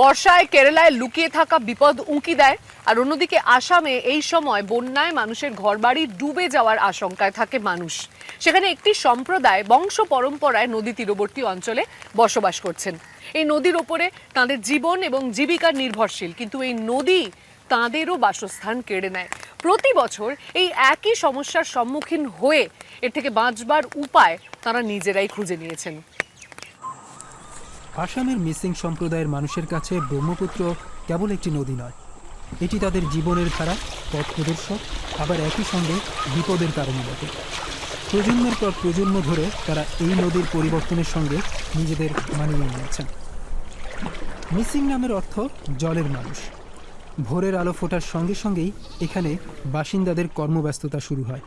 বর্ষায় কেরালায় লুকিয়ে থাকা বিপদ উঁকি দেয়। আর অন্যদিকে আসামে এই সময় বন্যায় মানুষের ঘরবাড়ি ডুবে যাওয়ার আশঙ্কায় থাকে মানুষ। সেখানে একটি সম্প্রদায় বংশ পরম্পরায় নদী তীরবর্তী অঞ্চলে বসবাস করছেন। এই নদীর ওপরে তাদের জীবন এবং জীবিকা নির্ভরশীল, কিন্তু এই নদী তাঁদেরও বাসস্থান কেড়ে নেয়। প্রতি বছর এই একই সমস্যার সম্মুখীন হয়ে এর থেকে বাঁচবার উপায় তারা নিজেরাই খুঁজে নিয়েছেন। আসামের মিসিং সম্প্রদায়ের মানুষের কাছে ব্রহ্মপুত্র কেবল একটি নদী নয়। এটি তাদের জীবনের ধারা, পথ প্রদর্শক, আবার একই সঙ্গে বিপদের কারণে বটে। প্রজন্মের পর প্রজন্ম ধরে তারা এই নদীর পরিবর্তনের সঙ্গে নিজেদের মানিয়ে নিয়েছেন। মিসিং নামের অর্থ জলের মানুষ। ভোরের আলো ফোটার সঙ্গে সঙ্গেই এখানে বাসিন্দাদের কর্মব্যস্ততা শুরু হয়।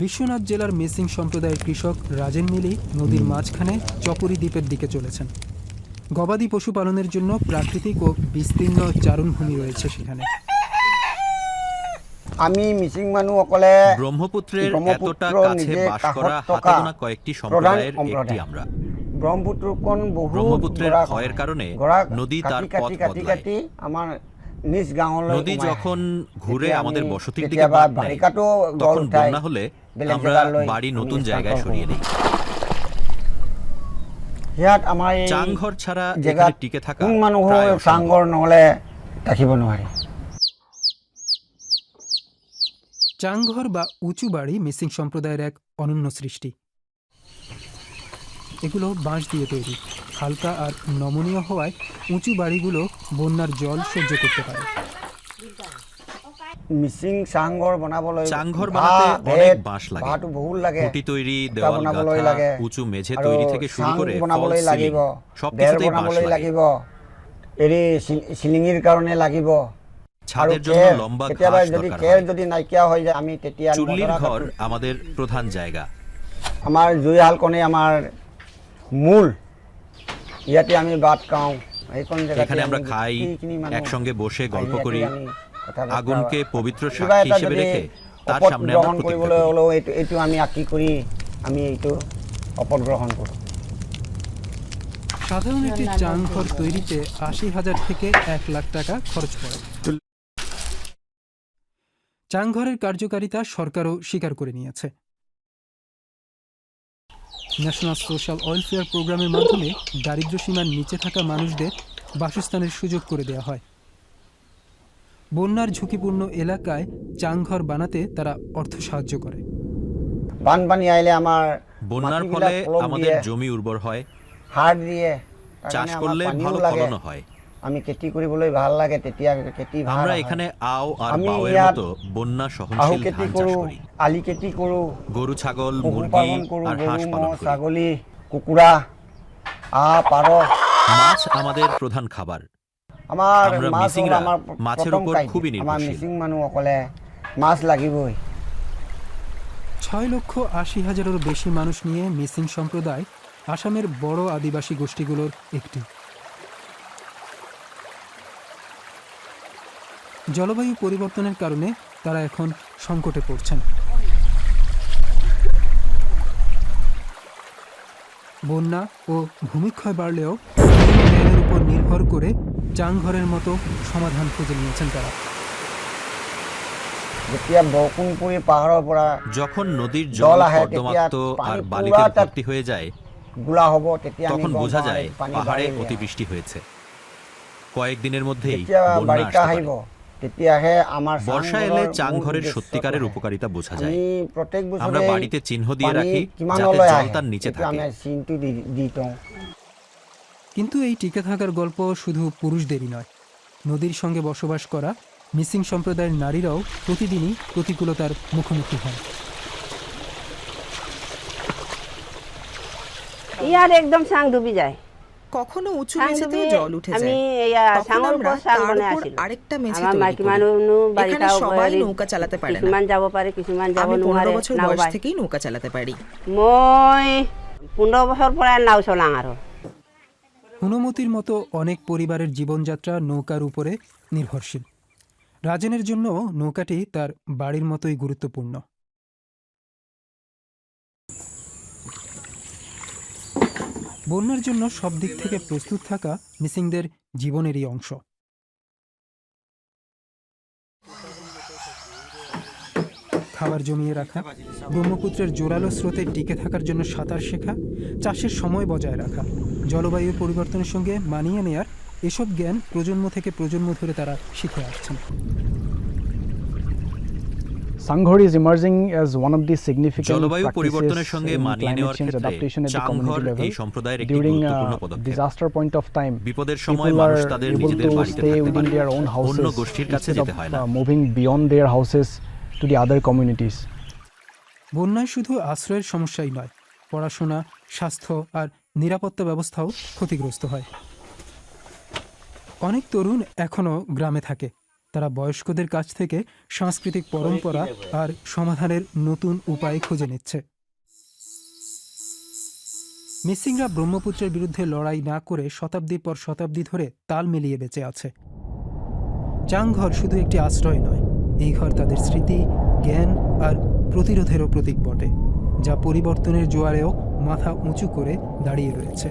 বিশ্বনাথ জেলার মেসিং সম্প্রদায়ের কৃষক রাজেন মিলি নদীর মাঝখানে চপরি দ্বীপের দিকে চলেছেন। গবাদি পশুপালনের জন্য প্রাকৃতিক ও বিস্তীর্ণ চারণভূমি রয়েছে সেখানে। আমি মিচিং মানুহসকলে ব্রহ্মপুত্রের ব্রহ্মপুত্র এতটা কাছে বাস করা হাতে কয়েকটি সম্প্রদায়ের একটি। আমরা। ব্ৰহ্মপুত্ৰখন বহু ব্রহ্মপুত্রের ক্ষয়ের কারণে নদী তার পথ বদলায়। আমাৰ নিজ নদী যখন ঘুরে আমাদের বসতির দিকে নেয়, তখন বন্যা হলে আমরা বাড়ি নতুন জায়গায় সরিয়ে নিই। ইয়াত আমাৰ এই চাংঘর ছাড়া জেগাত টিকে থাকা কোন মানুহো প্রায় অসম্ভৱ। চাংঘৰ নহ'লে থাকিব নোৱাৰে। চাংঘর বা উঁচু বাড়ি মিসিং সম্প্রদায়ের এক অনন্য সৃষ্টি। এগুলো বাঁশ দিয়ে তৈরি। হালকা আর নমনীয় হওয়ায় উঁচু বাড়িগুলো বন্যার জল সহ্য করতে পারে। মিচিং চাংঘৰ বনাবলৈ চাংঘৰ বানাতে অনেক বাঁশ লাগে। বাঁহটো বহুত লাগে। খুঁটি তৈরি দেওয়াল বনাবলৈ লাগে। উঁচু মেঝে তৈরি থেকে শুরু করে বনাবলৈ লাগিব। সব বেৰ কিছুতেই বাঁশ বনাবলৈ লাগিব। এৰি চিলিঙিৰ কাৰণে লাগিব। ছাদের জন্য লম্বা কেতিয়াবা ঘাস যদি খেৰ যদি নাইকিয়া হৈ যায় আমি তেতিয়া ঘর আমাদের প্রধান জায়গা। আমাৰ জুইশালকণেই আমাৰ মূল। ইয়াতে আমি ভাত খাওঁ এইখন জেগাতে এখানে আমরা খাই একসঙ্গে বসে গল্প করি আগুনকে পবিত্র সাক্ষী হিসেবে রেখে তার সামনে আমরা প্রতিজ্ঞা করি। হ'লেও এইটো এইটো আমি আঁকি কৰি আমি এইটো শপত গ্ৰহণ কৰোঁ। সাধারণ একটি চাংঘর তৈরিতে আশি হাজার থেকে এক লাখ টাকা খরচ পড়ে। চাংঘরের কার্যকারিতা সরকারও স্বীকার করে নিয়েছে। ন্যাশনাল সোশ্যাল ওয়েলফেয়ার প্রোগ্রামের মাধ্যমে দারিদ্র্য সীমার নিচে থাকা মানুষদের বাসস্থানের সুযোগ করে দেওয়া হয়। বন্যার ঝুঁকিপূর্ণ এলাকায় চাংঘর বানাতে তারা অর্থ সাহায্য করে। বানপানি আইলে আমার বন্যার ফলে আমাদের জমি উর্বর হয় হাড় দিয়ে চাষ করলে ভালো ফলন ফলনও হয়। আমি খেতি কৰিবলৈ ভালো লাগে তেতিয়া খেতি ভালো আমরা এখানে আও আর আমি বাওয়ের ইয়াত মতো বন্যা আহু সহনশীল খেতি ধান চাষ কৰোঁ করি। আলি খেতি কৰোঁ গরু ছাগল মুরগি আর গৰু হাঁস পালন করি। ছাগলী কুকুৰা হাঁহ পাৰ। মাছ আমাদের প্রধান খাবার। আমাৰ আমরা মাছ আমাৰ মাছের উপর। খুবই আমাৰ নির্ভরশীল। মিচিং মানুহসকলে মাছ লাগিবই। ছয় লক্ষ আশি হাজারেরও বেশি মানুষ নিয়ে মিসিং সম্প্রদায় আসামের বড় আদিবাসী গোষ্ঠীগুলোর একটি। জলবায়ু পরিবর্তনের কারণে তারা এখন সংকটে পড়ছেন। বন্যা ও ভূমিক্ষয় বাড়লেও রেলের উপর নির্ভর করে চাংঘরের মতো সমাধান খুঁজে নিয়েছেন তারা। যখন নদীর জল কর্দমাক্ত আর বালিতে ভর্তি হয়ে যায় গোলা হ'ব তখন বোঝা যায় পাহাড়ে অতিবৃষ্টি হয়েছে। কয়েকদিনের মধ্যেই বন্যা আসতে পারে। বর্ষা এলে চাংঘরের সত্যিকারের উপকারিতা বোঝা যায়। আমরা বাড়িতে চিহ্ন দিয়ে রাখি যাতে জল তার নিচে থাকে। কিন্তু এই টিকে থাকার গল্প শুধু পুরুষদেরই নয়। নদীর সঙ্গে বসবাস করা মিসিং সম্প্রদায়ের নারীরাও প্রতিদিনই প্রতিকূলতার মুখোমুখি হন ইয়ার একদম চাং ডুবি যায়। কখনো উঁচু চাং মেঝেতেও জল উঠে যায়। তখন আমরা তার উপর আরেকটা মেঝে তৈরি মাইকী করি। এখানে সবাই নৌকা চালাতে পারে না। আমি পনেরো বছর বয়স থেকেই নৌকা চালাতে পারি। মই পোন্ধৰ বছৰ পৰাই নাও চলাওঁ আৰু হুনমতির মতো অনেক পরিবারের জীবনযাত্রা নৌকার উপরে নির্ভরশীল। রাজেনের জন্য নৌকাটি তার বাড়ির মতোই গুরুত্বপূর্ণ। বন্যার জন্য সব দিক থেকে প্রস্তুত থাকা মিসিংদের জীবনেরই অংশ। খাবার জমিয়ে রাখা, ব্রহ্মপুত্রের জোরালো স্রোতে টিকে থাকার জন্য সাঁতার শেখা, চাষের সময় বজায় রাখা, জলবায়ু পরিবর্তনের সঙ্গে মানিয়ে নেয়ার এসব জ্ঞান প্রজন্ম থেকে প্রজন্ম ধরে তারা শিখে আসছেন। Emerging as one of the significant জলবায়ু পরিবর্তনের সঙ্গে মানিয়ে নেওয়ার ক্ষেত্রে অ্যাডাপ্টেশন এই সম্প্রদায়ের একটি গুরুত্বপূর্ণ পদক্ষেপ। পয়েন্ট অফ টাইম বিপদের সময় মানুষ তাদের নিজেদের বাড়িতে থাকতে পারে। অন্য গোষ্ঠীর কাছে যেতে হয় না। Moving beyond their houses to the other communities বন্যায় শুধু আশ্রয়ের সমস্যাই নয় পড়াশোনা স্বাস্থ্য আর নিরাপত্তা ব্যবস্থাও ক্ষতিগ্রস্ত হয়। অনেক তরুণ এখনও গ্রামে থাকে। তারা বয়স্কদের কাছ থেকে সাংস্কৃতিক পরম্পরা আর সমাধানের নতুন উপায় খুঁজে নিচ্ছে। মিসিংরা ব্রহ্মপুত্রের বিরুদ্ধে লড়াই না করে শতাব্দীর পর শতাব্দী ধরে তাল মিলিয়ে বেঁচে আছে। চাংঘর শুধু একটি আশ্রয় নয় এই ঘর তাদের স্মৃতি জ্ঞান আর প্রতিরোধেরও প্রতীক বটে যা পরিবর্তনের জোয়ারেও মাথা উঁচু করে দাঁড়িয়ে রয়েছে।